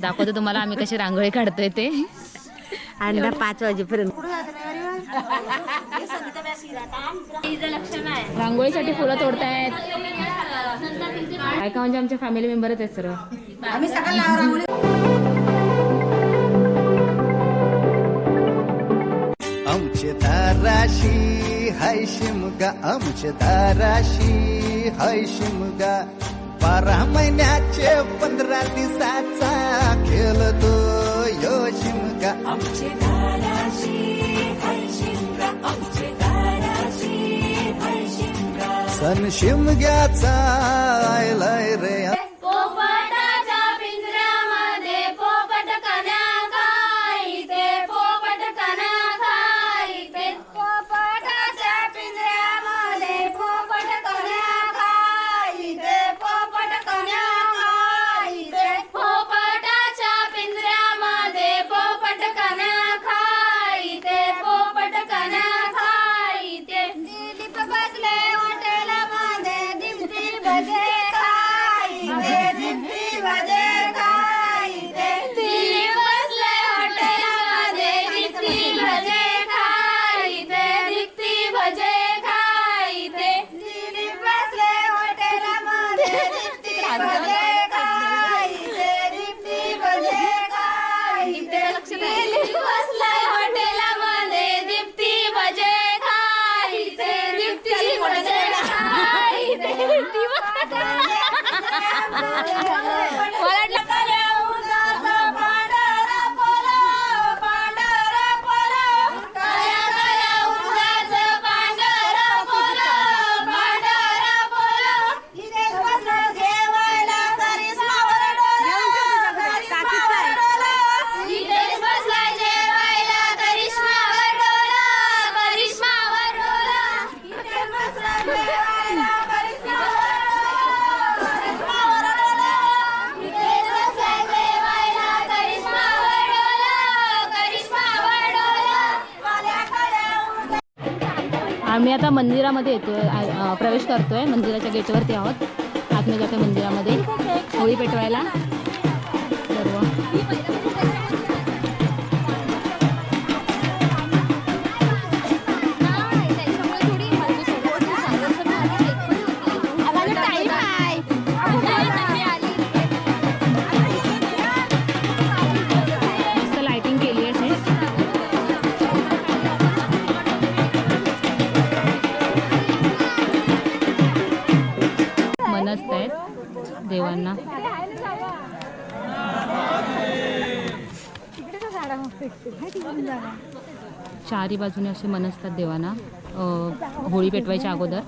दाखवतो तुम्हाला आम्ही कशी रांगोळी काढतोय ते. आणि पाच वाजेपर्यंत. रांगोळीसाठी फुलं तोडतायत. ऐका म्हणजे आमच्या फॅमिली मेंबरच आहेत सर. आम्ही रांगोळी. आमचे ताराशी हैशिम शिमगा अमच दाराशी हाय शिमगा बारा महिन्याचे पंधरा दिवसाचा खेळतो यो शिमगा आमचे सन शिमग्याचा आयलाय रे. आम्ही आता मंदिरामध्ये येतो आहे प्रवेश करतो आहे मंदिराच्या गेटवरती आहोत. आतमध्ये मंदिरामध्ये. होळी पेटवायला. सर्व चारी बाजूने असे मनसतात देवांना होळी पेटवायच्या अगोदर.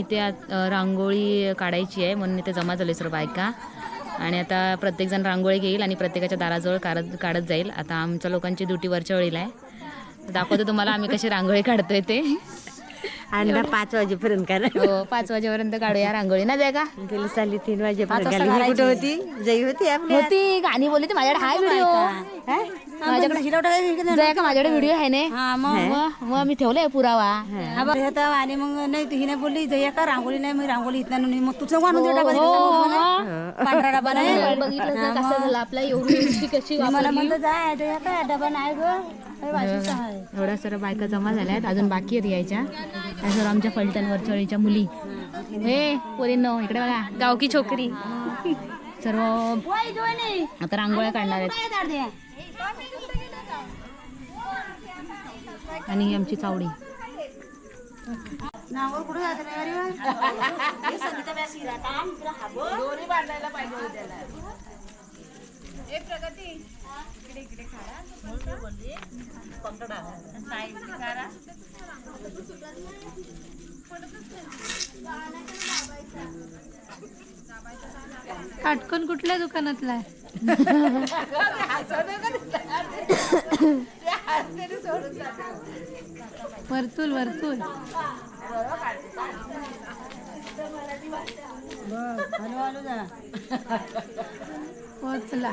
इथे रांगोळी काढायची आहे. म्हणून इथे जमा झाले सर्व बायका. आणि आता प्रत्येकजण रांगोळी घेईल आणि प्रत्येकाच्या दाराजवळ काढत काढत जाईल. आता आमच्या लोकांची ड्युटी वरच्या वेळीला आहे. दाखवतो तुम्हाला आम्ही कशी रांगोळी काढतोय ते. अंडा पाच वाजेपर्यंत करा हो पाच वाजेपर्यंत काढूया रांगोळी ना जाय का? गेली चालली तीन वाजेपर्यंत. वाजता घाली. ही कुठं करायची. होती? जई होती आपली होती गाणी बोलली ती माझ्याकडे हाय व्हिडिओ. माझ्याकडे जाय का माझ्याकडे व्हिडिओ आहे ने? हा मग? मी ठेवलाय पुरावा. हा. हे आणि मग नाही हिने बोलली जया का रांगोळी नाही मी रांगोळी इथं नाही मग तुझं आणून दे डबा तिथे पांढरा डबा नाही? बघितलं कसं झालं आपल्या एवढी कशी मला म्हणलं जाय जया का डबा नाही ग. हे. एवढ्या सर्व बायका जमा झाल्या आहेत. अजून बाकी आहेत यायच्या. त्या सर्व आमच्या फलटणवर चळीच्या मुली. हे पोरींनो इकडे बघा. गावकी छोकरी. सर्व. आता रांगोळ्या काढणार आहेत? आणि ही आमची चावडी नावावर कुठं जायचं रे अरे? काटकन कुठल्या दुकानातला आहे? वर्तुल वर्तुल पोचला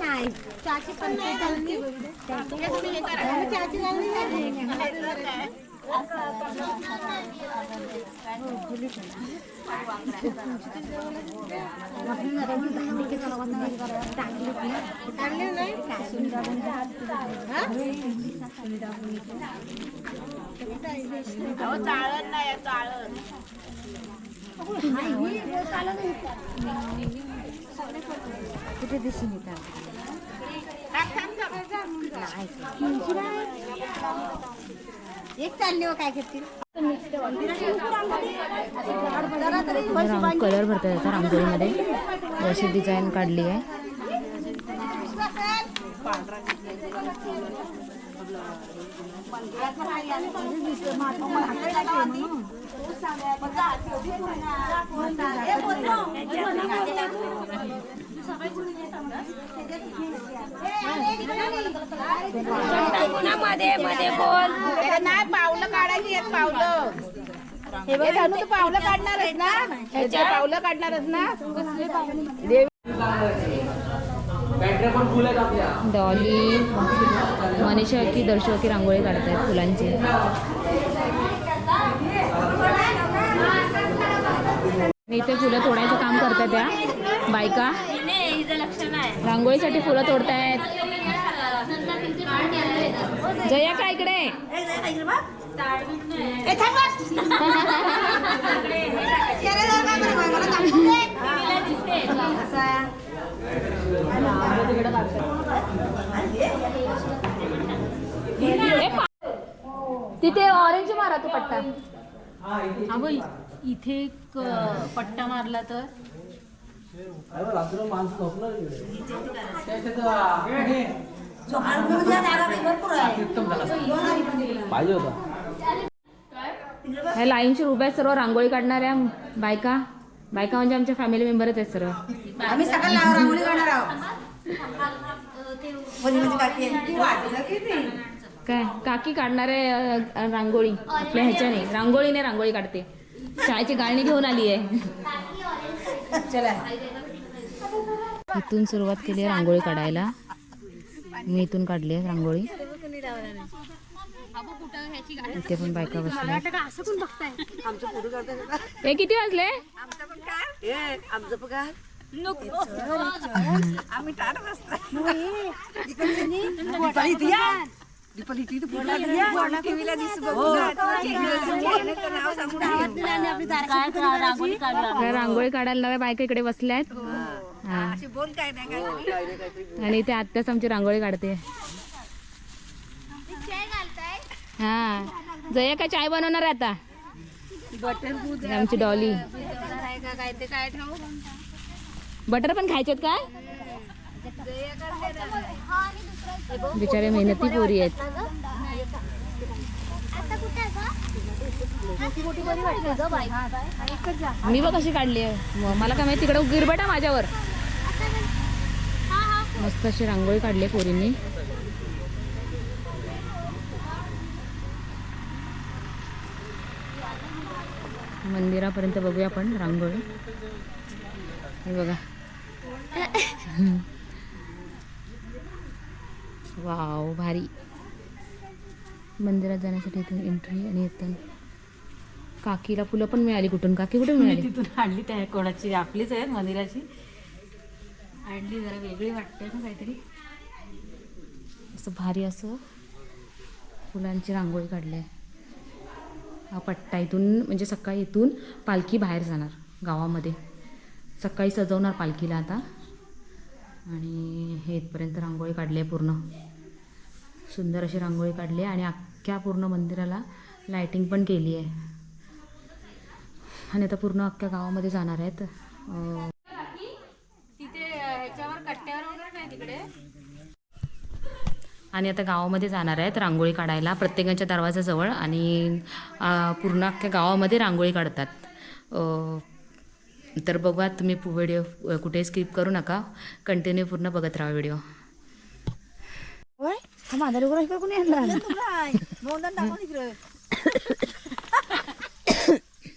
नाही. चहाची चाळण नाही चाळण. कुठे दिसून आणलं एक चालली काय करतील कलर भरतात त्याचा रांगोळीमध्ये अशी डिझाईन काढली आहे. नाही पावलं काढायची आहेत पावलं हे बघ तू पावलं काढणारच ना ह्याच्या पावलं काढणारच ना डॉली मनीषा की दर्शक रांगोळी काढत आहेत फुलांची. इथे फुलं तोडायचं काम करतात त्या बायका. रांगोळीसाठी फुलं तोडतायत. जया का इकडे? तिथे ऑरेंज मारा तू पट्टा. इथे एक पट्टा मारला तर? ह्या लाईनशी उभ्या आहेत सर्व रांगोळी काढणाऱ्या बायका बायका म्हणजे आमच्या फॅमिली मेंबरच आहेत सर्व. आम्ही सकाळ लाव रांगोळी काढणार आहोत. आहे. काय? काकी काढणारे अ, रांगोळी. आपल्या ह्याच्याने रांगोळीने रांगोळी काढते. शाळेची गाळणी घेऊन आली आहे चला. इथून सुरुवात केली आहे रांगोळी काढायला. मी इथून काढली आहे रांगोळी. इथे पण बायका बसल्या हे किती वाजले? आमचं टीव्हीला रांगोळी काढायला नव्या बायका इकडे बसल्या आहेत आणि ते आत्ताच आमची रांगोळी काढते. हा. जया काय चाय बनवणार आहे आता? बटर आमची डॉली. बटर पण खायचे काय? बिचारे मेहनती पोरी आहेत. मी बघ कशी काढली आहे. मला काय माहिती तिकडे गिरबटा माझ्यावर. मस्त अशी रांगोळी काढली आहे पोरींनी. मंदिरापर्यंत बघूया आपण रांगोळी. हे बघा. वाव भारी. मंदिरात जाण्यासाठी इथून एंट्री आणि इथून. काकीला फुलं पण मिळाली कुठून? काकी कुठे मिळाली? तिथून आणली त्या कोणाची? आपलीच आहे मंदिराची. आणली जरा वेगळी वाटते ना काहीतरी. असं भारी असं. फुलांची रांगोळी काढली आहे हा पट्टा इथून म्हणजे सकाळी इथून पालखी बाहेर जाणार गावामध्ये. सकाळी सजवणार पालखीला आता. आणि हे इथपर्यंत रांगोळी काढली आहे पूर्ण. सुंदर अशी रांगोळी काढली आहे आणि अख्ख्या पूर्ण मंदिराला लायटिंग पण केली आहे. आणि आता पूर्ण अख्ख्या गावामध्ये जाणार आहेत. आणि आता गावामध्ये जाणार आहेत रांगोळी काढायला प्रत्येकाच्या दरवाजाजवळ आणि पूर्ण अख्ख्या गावामध्ये रांगोळी काढतात. तर बघा तुम्ही व्हिडिओ कुठे स्किप करू नका. कंटिन्यू पूर्ण बघत राहा व्हिडिओ हा इकडे कोणी आणला इकडे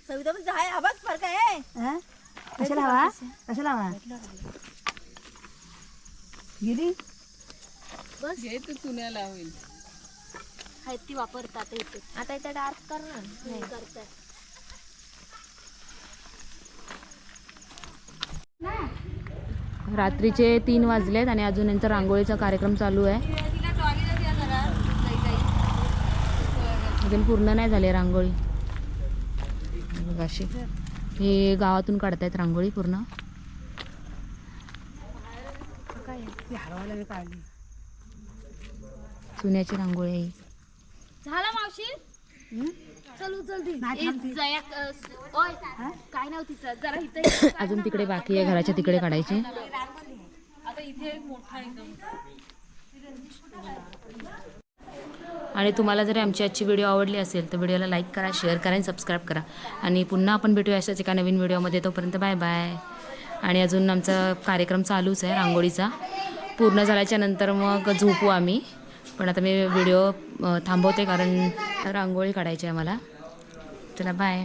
सविता पण आहे आवाज फरक आहे हा? कशाला हवा कशाला हवा गेली ती वापरतात इथे आता इथे डार्क कर ना नाही करतात रात्रीचे तीन वाजलेत आणि अजून यांचा रांगोळीचा कार्यक्रम चालू आहे. अजून पूर्ण नाही झाली रांगोळी. अशी. हे गावातून काढतायत रांगोळी पूर्ण. चुन्याची रांगोळी आहे ही. झाला मावशी? अजून तिकडे बाकी आहे घराच्या तिकडे काढायचे. आता इथे मोठा एकदम. आणि तुम्हाला जर आमची आजची व्हिडिओ आवडली असेल तर व्हिडिओला लाईक करा शेअर करा आणि सबस्क्राईब करा. आणि पुन्हा आपण भेटूया अशाच एका नवीन व्हिडिओमध्ये तोपर्यंत बाय बाय आणि अजून आमचा कार्यक्रम चालूच आहे रांगोळीचा. पूर्ण झाल्याच्यानंतर मग झोपू आम्ही. पण आता मी व्हिडिओ थांबवते कारण रांगोळी काढायची आहे मला. चला बाय